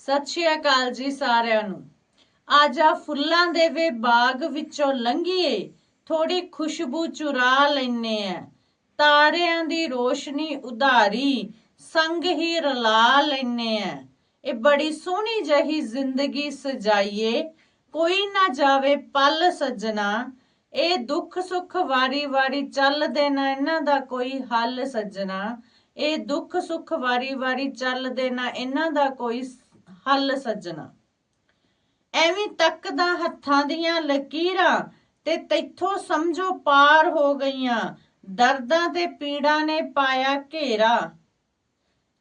ਸਤਿ ਸ਼੍ਰੀ ਅਕਾਲ ਜੀ ਸਾਰਿਆਂ ਨੂੰ। ਅੱਜ ਆ ਫੁੱਲਾਂ ਦੇ ਵੇ ਬਾਗ ਵਿੱਚੋਂ ਲੰਘੀਏ ਥੋੜੀ ਖੁਸ਼ਬੂ ਚੁਰਾ ਲੈਨੇ ਆ। ਤਾਰਿਆਂ ਦੀ ਰੋਸ਼ਨੀ ਉਧਾਰੀ, ਸੰਗ ਹੀ ਰਲਾ ਲੈਨੇ ਆ। ਇਹ ਬੜੀ ਸੋਹਣੀ ਜਹੀ ਜ਼ਿੰਦਗੀ ਸਜਾਈਏ, ਕੋਈ ਨਾ ਜਾਵੇ ਪਲ ਸੱਜਣਾ। ਇਹ ਦੁੱਖ ਸੁੱਖ ਵਾਰੀ ਵਾਰੀ ਚੱਲਦੇ ਨਾ ਇਹਨਾਂ ਦਾ ਕੋਈ ਹੱਲ ਸੱਜਣਾ। ਇਹ ਦੁੱਖ ਸੁੱਖ ਵਾਰੀ ਵਾਰੀ ਚੱਲਦੇ ਨਾ ਇਹਨਾਂ ਦਾ ਕੋਈ ਹੱਲ ਸੱਜਣਾ। ਐਵੇਂ ਤੱਕਦਾ ਹੱਥਾਂ ਦੀਆਂ ਲਕੀਰਾਂ ਤੇ ਤੈਥੋਂ ਸਮਝੋ ਪਾਰ ਹੋ ਗਈਆਂ। ਦਰਦਾਂ ਤੇ ਪੀੜਾਂ ਨੇ ਪਾਇਆ ਘੇਰਾ।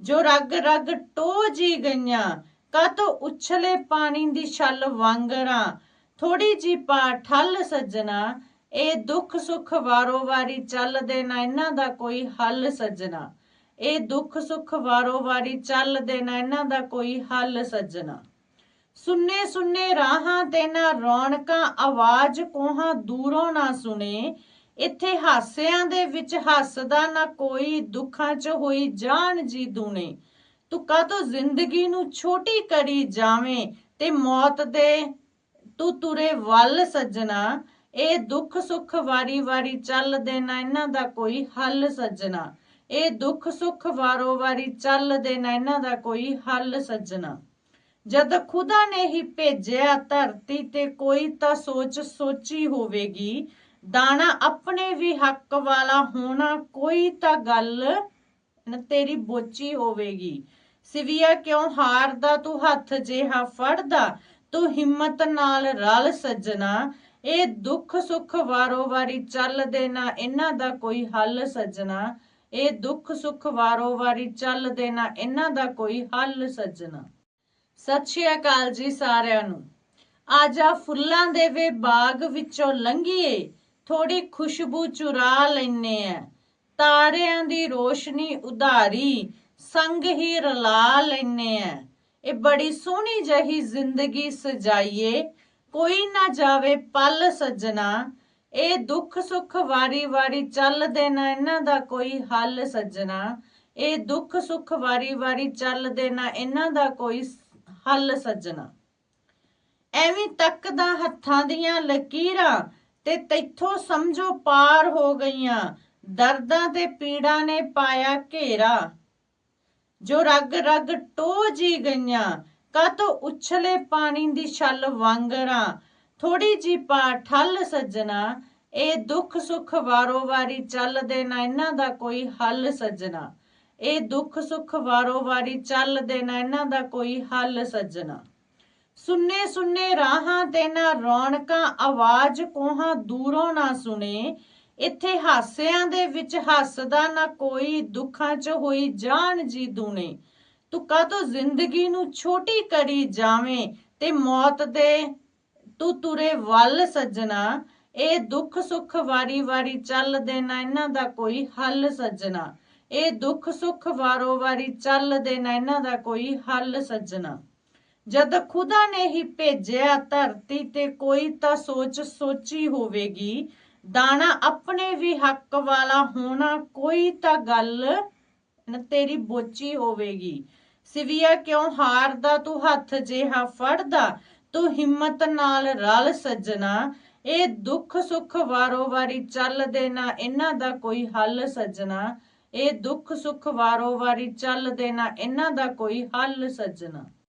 ਜੋ ਰਗ ਰਗ ਟੋ ਜੀ ਗਈਆਂ ਕਾਤੋਂ ਉਛਲੇ ਪਾਣੀ ਦੀ ਛਲ ਵਾਂਗਰਾਂ। ਥੋੜੀ ਜੀ ਪਾ ਠੱਲ ਸੱਜਣਾ, ਇਹ ਦੁੱਖ ਸੁੱਖ ਵਾਰੋ ਵਾਰੀ ਚੱਲਦੇ ਨਾ ਇਹਨਾਂ ਦਾ ਕੋਈ ਹੱਲ ਸੱਜਣਾ। ਇਹ ਦੁੱਖ ਸੁੱਖ ਵਾਰੋ ਵਾਰੀ ਚੱਲਦੇ ਨਾ ਇਹਨਾਂ ਦਾ ਕੋਈ ਹੱਲ ਸੱਜਣਾ। ਸੁੰਨੇ ਸੁੰਨੇ ਰਾਹਾਂ ਤੇ ਨਾ ਰੌਣਕਾਂ, ਆਵਾਜ਼ ਕੋਹਾਂ ਦੂਰੋਂ ਨਾ ਸੁਣੇ। ਇੱਥੇ ਹਾਸਿਆਂ ਦੇ ਵਿੱਚ ਹੱਸਦਾ ਨਾ ਕੋਈ, ਦੁੱਖਾਂ 'ਚ ਹੋਈ ਜਾਨ ਜੀ ਦੂਣੇ। ਤੂੰ ਕਾਹਤੋਂ ਜ਼ਿੰਦਗੀ ਨੂੰ ਛੋਟੀ ਕਰੀ ਜਾਵੇਂ ਤੇ ਮੌਤ ਦੇ ਤੂੰ ਤੁਰੇ ਵੱਲ ਸੱਜਣਾ। ਇਹ ਦੁੱਖ ਸੁੱਖ ਵਾਰੀ ਵਾਰੀ ਚੱਲਦੇ ਨਾ ਇਹਨਾਂ ਦਾ ਕੋਈ ਹੱਲ ਸੱਜਣਾ। ਇਹ ਦੁੱਖ ਸੁੱਖ ਵਾਰੋ ਵਾਰੀ ਚੱਲਦੇ ਨਾ ਇਹਨਾਂ ਦਾ ਕੋਈ ਹੱਲ ਸੱਜਣਾ। ਜਦ ਖੁਦਾ ਨੇ ਹੀ ਭੇਜਿਆ ਧਰਤੀ ਤੇ ਕੋਈ ਤਾਂ ਸੋਚ ਸੋਚੀ ਹੋਵੇਗੀ, ਦਾਣਾ ਆਪਣੇ ਵੀ ਹੱਕ ਵਾਲਾ ਹੋਣਾ ਕੋਈ ਤਾਂ ਗੱਲ ਤੇਰੀ ਬੋਚੀ ਹੋਵੇਗੀ। ਸਿਵਿਆ ਕਿਉਂ ਹਾਰਦਾ ਤੂੰ ਹੱਥ ਜਿਹਾ ਫੜਦਾ, ਤੂੰ ਹਿੰਮਤ ਨਾਲ ਰਲ ਸੱਜਣਾ। ਇਹ ਦੁੱਖ ਸੁੱਖ ਵਾਰੋ ਵਾਰੀ ਚੱਲਦੇ ਨਾ ਇਹਨਾਂ ਦਾ ਕੋਈ ਹੱਲ ਸੱਜਣਾ। ਇਹ ਦੁੱਖ ਸੁੱਖ ਵਾਰੋ ਵਾਰੀ ਚੱਲਦੇ ਨਾ ਇਹਨਾਂ ਦਾ ਕੋਈ ਹੱਲ ਸੱਜਣਾ। ਸਤਿ ਸ਼੍ਰੀ ਅਕਾਲ ਜੀ ਸਾਰਿਆਂ ਨੂੰ। ਅੱਜ ਫੁੱਲਾਂ ਦੇ ਵੇ ਬਾਗ ਵਿੱਚੋਂ ਲੰਘੀਏ ਥੋੜੀ ਖੁਸ਼ਬੂ ਚੁਰਾ ਲੈਨੇ ਆ। ਤਾਰਿਆਂ ਦੀ ਰੋਸ਼ਨੀ ਉਧਾਰੀ, ਸੰਗ ਹੀ ਰਲਾ ਲੈਨੇ ਆ। ਇਹ ਬੜੀ ਸੋਹਣੀ ਜਹੀ ਜ਼ਿੰਦਗੀ ਸਜਾਈਏ, ਕੋਈ ਨਾ ਜਾਵੇ ਪਲ ਸੱਜਣਾ। ਇਹ ਦੁੱਖ ਸੁੱਖ ਵਾਰੀ ਵਾਰੀ ਚੱਲਦੇ ਨਾ, ਇਹਨਾਂ ਦਾ ਕੋਈ ਹੱਲ ਸੱਜਣਾ। ਇਹ ਦੁੱਖ ਸੁੱਖ ਵਾਰੀ ਵਾਰੀ ਚੱਲਦੇ ਨਾ, ਇਹਨਾਂ ਦਾ ਕੋਈ ਹੱਲ ਸੱਜਣਾ। ਐਵੇਂ ਤੱਕਦਾ ਹੱਥਾਂ ਦੀਆਂ ਲਕੀਰਾਂ ਤੇ ਤੈਥੋਂ ਸਮਝੋ ਪਾਰ ਹੋ ਗਈਆਂ। ਦਰਦਾਂ ਤੇ ਪੀੜਾਂ ਨੇ ਪਾਇਆ ਘੇਰਾ। ਜੋ ਰਗ ਰਗ ਟੋ ਜੀ ਗਈਆਂ ਕਾਤੋਂ ਉਛਲੇ ਪਾਣੀ ਦੀ ਛਲ ਵਾਂਗਰਾਂ ਥੋੜੀ ਜੀ ਪਾ ਠੱਲ ਸੱਜਣਾ, ਇਹ ਦੁੱਖ ਸੁੱਖ ਵਾਰੋ ਵਾਰੀ ਚੱਲਦੇ ਨਾ ਇਹਨਾਂ ਦਾ ਕੋਈ ਹੱਲ ਸੱਜਣਾ। ਇਹ ਦੁੱਖ ਸੁੱਖ ਵਾਰੋ ਵਾਰੀ ਚੱਲਦੇ ਨਾ ਇਹਨਾਂ ਦਾ ਕੋਈ ਹੱਲ ਸੱਜਣਾ। ਸੁੰਨੇ ਸੁੰਨੇ ਰਾਹਾਂ ਤੇ ਨਾ ਰੌਣਕਾਂ, ਆਵਾਜ਼ ਕੋਹਾਂ ਦੂਰੋਂ ਨਾ ਸੁਣੇ। ਇੱਥੇ ਹਾਸਿਆਂ ਦੇ ਵਿੱਚ ਹੱਸਦਾ ਨਾ ਕੋਈ, ਦੁੱਖਾਂ 'ਚ ਹੋਈ ਜਾਨ ਜੀ ਦੂਣੇ। ਤੂੰ ਕਾਹਤੋਂ ਜ਼ਿੰਦਗੀ ਨੂੰ ਛੋਟੀ ਕਰੀ ਜਾਵੇਂ ਤੇ ਮੌਤ ਦੇ ਤੂੰ ਤੁਰੇ ਵੱਲ ਸੱਜਣਾ, ਇਹ ਦੁੱਖ ਸੁੱਖ ਵਾਰੀ ਵਾਰੀ ਚੱਲਦੇ ਨਾ ਇਹਨਾਂ ਦਾ ਕੋਈ ਹੱਲ ਸੱਜਣਾ। ਇਹ ਦੁੱਖ ਸੁੱਖ ਵਾਰੋ ਵਾਰੀ ਚੱਲਦੇ ਨਾ ਇਹਨਾਂ ਦਾ ਕੋਈ ਹੱਲ ਸੱਜਣਾ। ਜਦ ਖੁਦਾ ਨੇ ਹੀ ਭੇਜਿਆ ਧਰਤੀ ਤੇ ਕੋਈ ਤਾਂ ਸੋਚ ਸੋਚੀ ਹੋਵੇਗੀ, ਦਾਣਾ ਆਪਣੇ ਵੀ ਹੱਕ ਵਾਲਾ ਹੋਣਾ ਕੋਈ ਤਾਂ ਗੱਲ ਤੇਰੀ ਬੋਚੀ ਹੋਵੇਗੀ। ਸਿਵਿਆ ਕਿਉਂ ਹਾਰਦਾ ਤੂੰ ਹੱਥ ਜਿਹਾ ਫੜਦਾ? ਤੂੰ ਹਿੰਮਤ ਨਾਲ ਰਲ ਸੱਜਣਾ, ਇਹ ਦੁੱਖ ਸੁੱਖ ਵਾਰੋ ਵਾਰੀ ਚੱਲਦੇ ਨਾ ਇਹਨਾਂ ਦਾ ਕੋਈ ਹੱਲ ਸੱਜਣਾ। ਇਹ ਦੁੱਖ ਸੁੱਖ ਵਾਰੋ ਵਾਰੀ ਚੱਲਦੇ ਨਾ ਇਹਨਾਂ ਦਾ ਕੋਈ ਹੱਲ ਸੱਜਣਾ।